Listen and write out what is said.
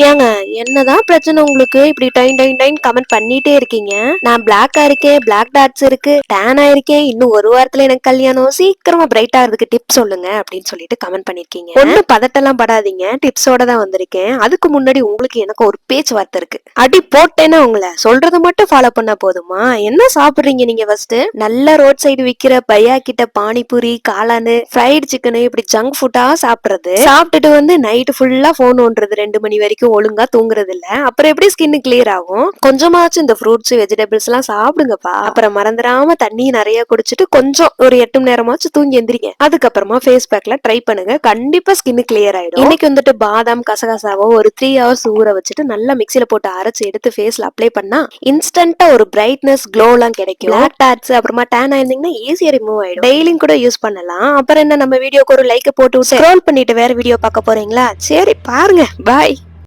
ஏங்க என்னதான் பிரச்சனை உங்களுக்கு? இப்படி டைன் டைன் டைன் கமெண்ட் பண்ணிட்டே இருக்கீங்க. நான் பிளாக்கா இருக்கேன் பிளாக் டாட்ஸ் இருக்கு டேன் ஆயிருக்கேன் இன்னும் ஒரு வாரத்துல எனக்கு கல்யாணம். சீக்கிரமா பிரைட் ஆகிறதுக்கு டிப்ஸ் சொல்லுங்க அப்படின்னு சொல்லிட்டு கமெண்ட் பண்ணிருக்கீங்க. ஒண்ணு பதட்டெல்லாம் படாதீங்க டிப்ஸோட தான் வந்திருக்கேன். அதுக்கு முன்னாடி உங்களுக்கு எனக்கு ஒரு பேச்சுவார்த்தை இருக்கு. அடி போட்டேன்னா உங்களை. சொல்றத மட்டும் ஃபாலோ பண்ண போதுமா? என்ன சாப்பிடுறீங்க நீங்க ஃபர்ஸ்ட் நல்ல ரோட் சைடு விக்கிற பையா கிட்ட பானிபூரி காளானு ஃப்ரைடு சிக்கனு இப்படி ஜங்க் ஃபுட்டா சாப்பிடுறது. சாப்பிட்டுட்டு வந்து நைட்டு ஃபுல்லா போன் ஓன்றது ரெண்டு மணி வரைக்கும். வரைக்கும் ஒழுங்கா தூங்குறது இல்ல அப்புறம் எப்படி ஸ்கின் கிளியர் ஆகும்? கொஞ்சமாச்சும் இந்த ஃப்ரூட்ஸ் வெஜிடபிள்ஸ் எல்லாம் சாப்பிடுங்கப்பா. அப்புறம் மறந்துடாம தண்ணி நிறைய குடிச்சிட்டு கொஞ்சம் ஒரு எட்டு மணி நேரமாச்சும் தூங்கி எந்திரிங்க. அதுக்கப்புறமா ஃபேஸ் பேக்ல ட்ரை பண்ணுங்க. கண்டிப்பா ஸ்கின் கிளியர் ஆயிடும். இன்னைக்கு வந்துட்டு பாதாம் கசகசாவோ ஒரு த்ரீ ஹவர்ஸ் ஊற வச்சுட்டு நல்லா மிக்சியில போட்டு அரைச்சு எடுத்து ஃபேஸ்ல அப்ளை பண்ணா இன்ஸ்டன்டா ஒரு பிரைட்னஸ் க்ளோ எல்லாம் கிடைக்கும். பிளாக் டாட்ஸ் அப்புறமா டேன் ஆயிருந்தீங்கன்னா ஈஸியா ரிமூவ் ஆயிடும். டெய்லியும் கூட யூஸ் பண்ணலாம். அப்புறம் என்ன நம்ம வீடியோக்கு ஒரு லைக் போட்டு ஸ்க்ரோல் பண்ணிட்டு வேற வீடியோ பார்க்க போறீங்களா? சரி பாருங்க. பாய்